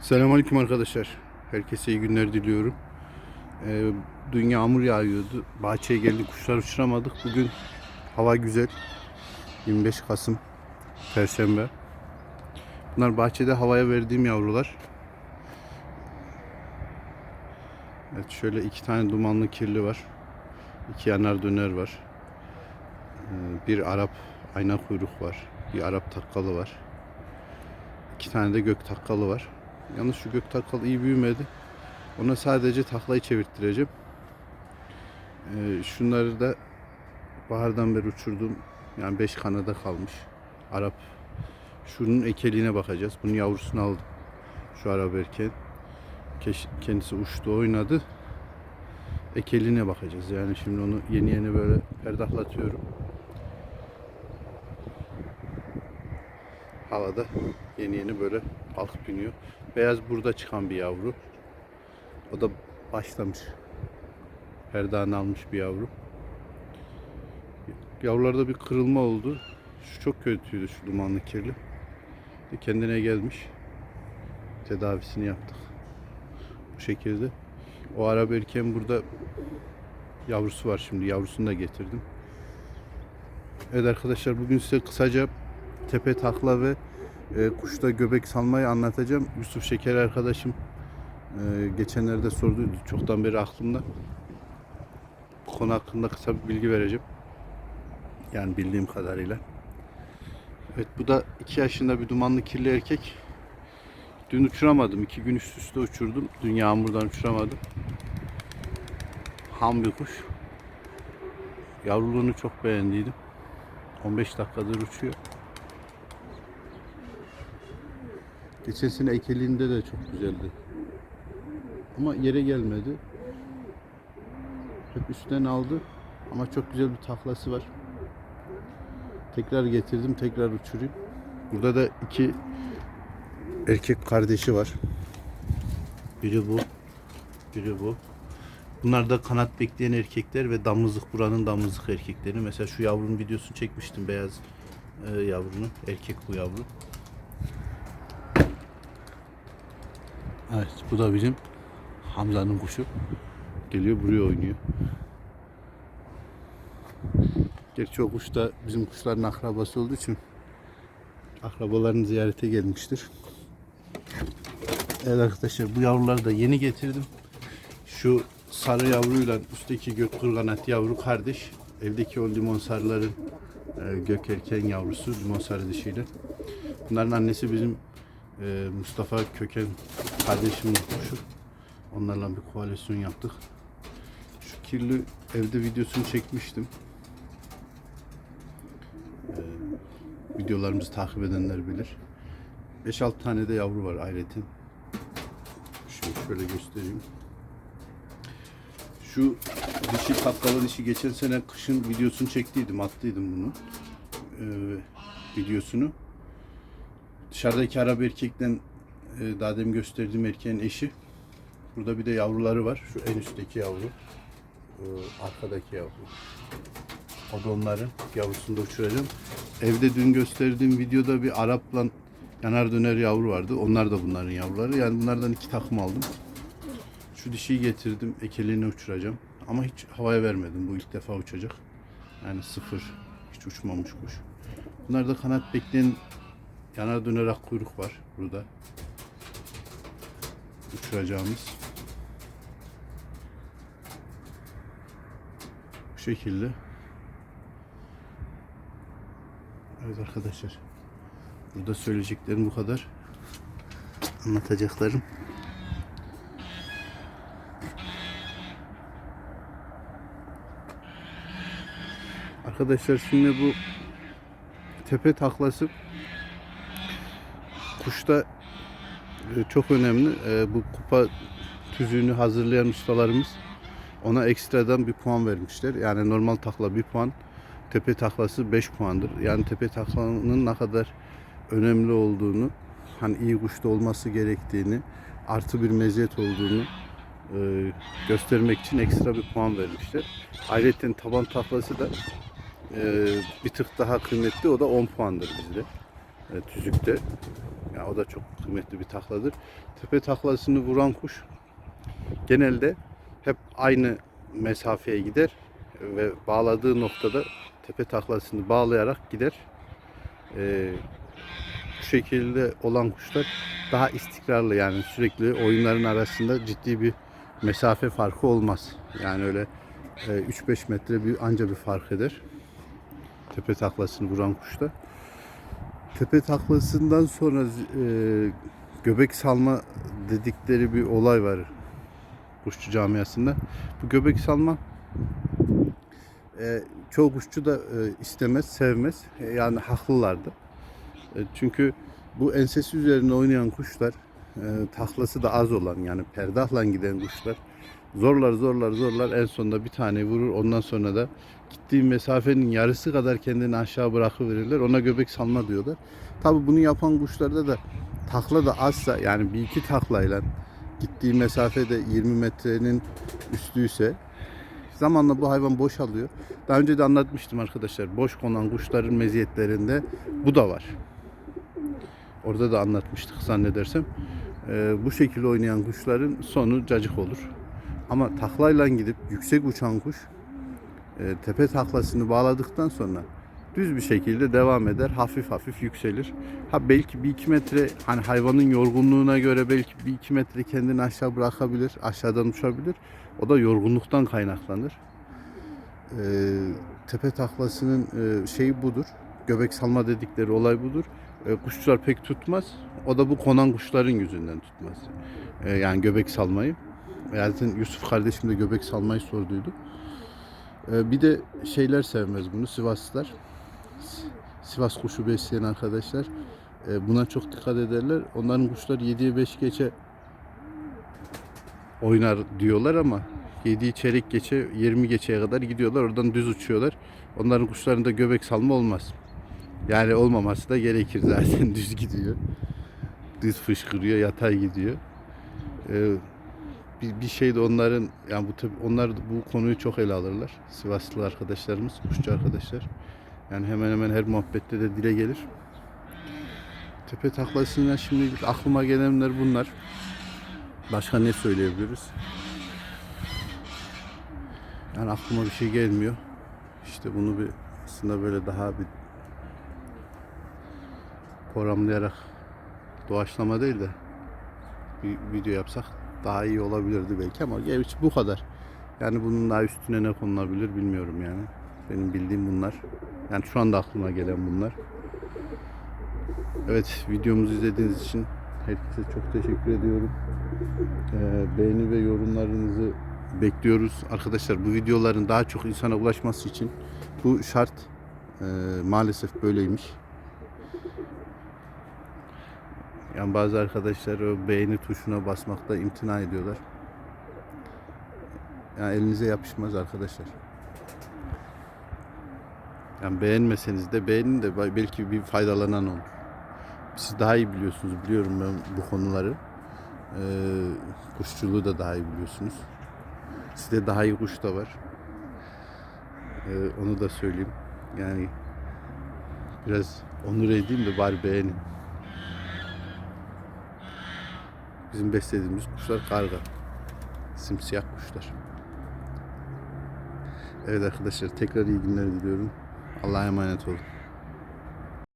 Selamünaleyküm arkadaşlar. Herkese iyi günler diliyorum. Ee, dün yağmur yağıyordu. Bahçeye geldik kuşlar uçuramadık. Bugün hava güzel. 25 Kasım Perşembe. Bunlar bahçede havaya verdiğim yavrular. Evet şöyle iki tane dumanlı kirli var. İki yanar döner var. Ee, bir Arap ayna kuyruk var. Bir Arap takkalı var. İki tane de gök takkalı var. Yalnız şu gök takkalı iyi büyümedi. Ona sadece taklayı çevirttireceğim. Ee, şunları da bahardan beri uçurdum. Yani 5 kanada kalmış. Arap. Şunun ekeliğine bakacağız. Bunun yavrusunu aldım. Şu Arap erkeğin. Keş- Kendisi uçtu oynadı. Ekeliğine bakacağız. Yani şimdi onu yeni yeni böyle perdahlatıyorum. Havada yeni yeni böyle kalkıp iniyor. Beyaz burada çıkan bir yavru. O da başlamış. Perdağını almış bir yavru. Yavrularda bir kırılma oldu. Şu çok kötüydü şu dumanlı kirli. Kendine gelmiş. Tedavisini yaptık. Bu şekilde. O Arap erkeğin burada yavrusu var şimdi. Yavrusunu da getirdim. Evet arkadaşlar bugün size kısaca tepe takla ve e, kuşta göbek salmayı anlatacağım. Yusuf Şeker arkadaşım e, geçenlerde sorduydu. Çoktan beri aklımda. Bu konu hakkında kısa bir bilgi vereceğim. Yani bildiğim kadarıyla. Evet bu da 2 yaşında bir dumanlı kirli erkek. Dün uçuramadım. 2 gün üst üste uçurdum. Dün yağmurdan uçuramadım. Ham bir kuş. Yavruluğunu çok beğendiydim. 15 dakikadır uçuyor. Geçen sene ekeliğinde de çok güzeldi. Ama yere gelmedi. Hep üstten aldı. Ama çok güzel bir taklası var. Tekrar getirdim, tekrar uçurayım. Burada da iki erkek kardeşi var. Biri bu, biri bu. Bunlar da kanat bekleyen erkekler ve damızlık buranın damızlık erkekleri. Mesela şu yavrunun videosunu çekmiştim beyaz e, yavrunun. Erkek bu yavru. Evet bu da bizim Hamza'nın kuşu. Geliyor buraya oynuyor. Gerçi o kuş da bizim kuşların akrabası olduğu için akrabalarını ziyarete gelmiştir. Evet arkadaşlar bu yavruları da yeni getirdim. Şu sarı yavruyla üstteki gök kurganat yavru kardeş. Evdeki o limon sarıların e, yavrusu limon sarı dişiyle. Bunların annesi bizim e, Mustafa Köken kardeşimin kuşu. Onlarla bir koalisyon yaptık. Şu kirli evde videosunu çekmiştim. E, videolarımızı takip edenler bilir. 5-6 tane de yavru var ayrıca. Şimdi şöyle göstereyim. Şu dişi kapkalı dişi geçen sene kışın videosunu çektiydim, attıydım bunu. Ee, videosunu. Dışarıdaki Arap erkekten e, daha demin gösterdiğim erkeğin eşi. Burada bir de yavruları var. Şu en üstteki yavru. Ee, arkadaki yavru. O da onların yavrusunu da uçuracağım. Evde dün gösterdiğim videoda bir Arap'la yanar döner yavru vardı. Onlar da bunların yavruları. Yani bunlardan iki takım aldım. Şu dişiyi getirdim. Ekeliğini uçuracağım. Ama hiç havaya vermedim. Bu ilk defa uçacak. Yani sıfır. Hiç uçmamış kuş. Bunlar da kanat bekleyen yanar döner ak kuyruk var burada. Uçuracağımız. Bu şekilde. Evet arkadaşlar. Burada söyleyeceklerim bu kadar. Anlatacaklarım. Arkadaşlar şimdi bu tepe taklası kuşta e, çok önemli. E, Bu kupa tüzüğünü hazırlayan ustalarımız ona ekstradan bir puan vermişler. Yani normal takla bir puan, tepe taklası 5 puandır. Yani tepe taklanın ne kadar önemli olduğunu, hani iyi kuşta olması gerektiğini, artı bir meziyet olduğunu e, göstermek için ekstra bir puan vermişler. Ayrıca taban taklası da bir tık daha kıymetli. O da 10 puandır bizde. E, tüzükte. Ya o da çok kıymetli bir takladır. Tepe taklasını vuran kuş genelde hep aynı mesafeye gider ve bağladığı noktada tepe taklasını bağlayarak gider. Ee, bu şekilde olan kuşlar daha istikrarlı yani sürekli oyunların arasında ciddi bir mesafe farkı olmaz. Yani öyle e, 3-5 metre bir anca bir fark eder. Tepe taklasını vuran kuşta. Tepe taklasından sonra e, göbek salma dedikleri bir olay var kuşçu camiasında. Bu göbek salma e, çoğu kuşçu da e, istemez, sevmez. E, yani haklılardı. E, çünkü bu ensesi üzerine oynayan kuşlar e, taklası da az olan yani perdahla giden kuşlar zorlar zorlar zorlar en sonunda bir tane vurur ondan sonra da gittiği mesafenin yarısı kadar kendini aşağı bırakıverirler ona göbek salma diyorlar. Tabi bunu yapan kuşlarda da takla da azsa yani bir iki taklayla gittiği mesafe de 20 metrenin üstüyse zamanla bu hayvan boşalıyor. Daha önce de anlatmıştım arkadaşlar. Boş konan kuşların meziyetlerinde bu da var. Orada da anlatmıştık zannedersem. Ee, bu şekilde oynayan kuşların sonu cacık olur. Ama taklayla gidip yüksek uçan kuş e, tepe taklasını bağladıktan sonra düz bir şekilde devam eder. Hafif hafif yükselir. Ha belki bir iki metre hani hayvanın yorgunluğuna göre belki bir iki metre kendini aşağı bırakabilir. Aşağıdan uçabilir. O da yorgunluktan kaynaklanır. Ee, tepe taklasının e, şeyi budur. Göbek salma dedikleri olay budur. E, kuşçular pek tutmaz. O da bu konan kuşların yüzünden tutmaz. E, yani göbek salmayı. Zaten Yusuf kardeşim de göbek salmayı sorduydu. E, bir de şeyler sevmez bunu Sivaslılar. Sivas kuşu besleyen arkadaşlar e, buna çok dikkat ederler. Onların kuşları 7'ye 5 geçe oynar diyorlar ama 7 çeyrek geçe 20 geçeye kadar gidiyorlar. Oradan düz uçuyorlar. Onların kuşlarında göbek salma olmaz. Yani olmaması da gerekir zaten düz gidiyor. Düz fışkırıyor, yatay gidiyor. Ee, bir, bir şey de onların yani bu tabii onlar bu konuyu çok ele alırlar. Sivaslı arkadaşlarımız, kuşçu arkadaşlar. Yani hemen hemen her muhabbette de dile gelir. Tepe taklasına şimdi aklıma gelenler bunlar. Başka ne söyleyebiliriz? Yani aklıma bir şey gelmiyor. İşte bunu bir aslında böyle daha bir programlayarak doğaçlama değil de bir video yapsak daha iyi olabilirdi belki ama gerçi bu kadar. Yani bunun daha üstüne ne konulabilir bilmiyorum yani. Benim bildiğim bunlar. Yani şu anda aklıma gelen bunlar. Evet videomuzu izlediğiniz için herkese çok teşekkür ediyorum. Ee, beğeni ve yorumlarınızı bekliyoruz. Arkadaşlar bu videoların daha çok insana ulaşması için bu şart e, maalesef böyleymiş. Yani bazı arkadaşlar o beğeni tuşuna basmakta imtina ediyorlar. Yani elinize yapışmaz arkadaşlar. Yani beğenmeseniz de beğenin de belki bir faydalanan olur. Siz daha iyi biliyorsunuz. Biliyorum ben bu konuları. Ee, kuşçuluğu da daha iyi biliyorsunuz. Sizde daha iyi kuş da var. Ee, onu da söyleyeyim. Yani biraz onur edeyim de bari beğenin. Bizim beslediğimiz kuşlar karga. Simsiyah kuşlar. Evet arkadaşlar tekrar iyi günler diliyorum. Allah'a emanet olun.